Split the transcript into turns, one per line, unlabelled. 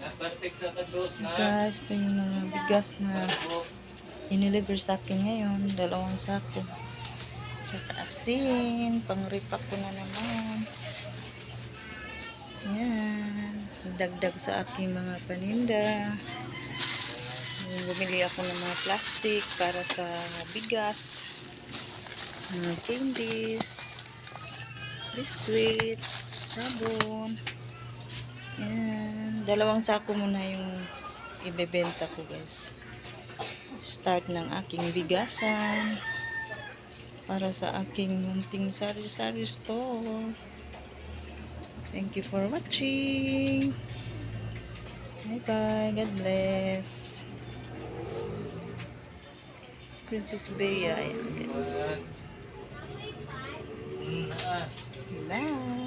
Guys, ito yung mga bigas na iniliver sa akin ngayon. Dalawang sako. Tsaka asin. Pang-repack ko na naman. Yan. Dagdag sa aking mga paninda. Bumili ako ng mga plastic para sa bigas. Mga candies. Biscuit. Sabon. Dalawang sako muna yung ibebenta ko guys. Start ng aking bigasan. Para sa aking munting sari-sari store. Thank you for watching. Bye-bye. God bless. Princess Bea. Ayan guys. Bye.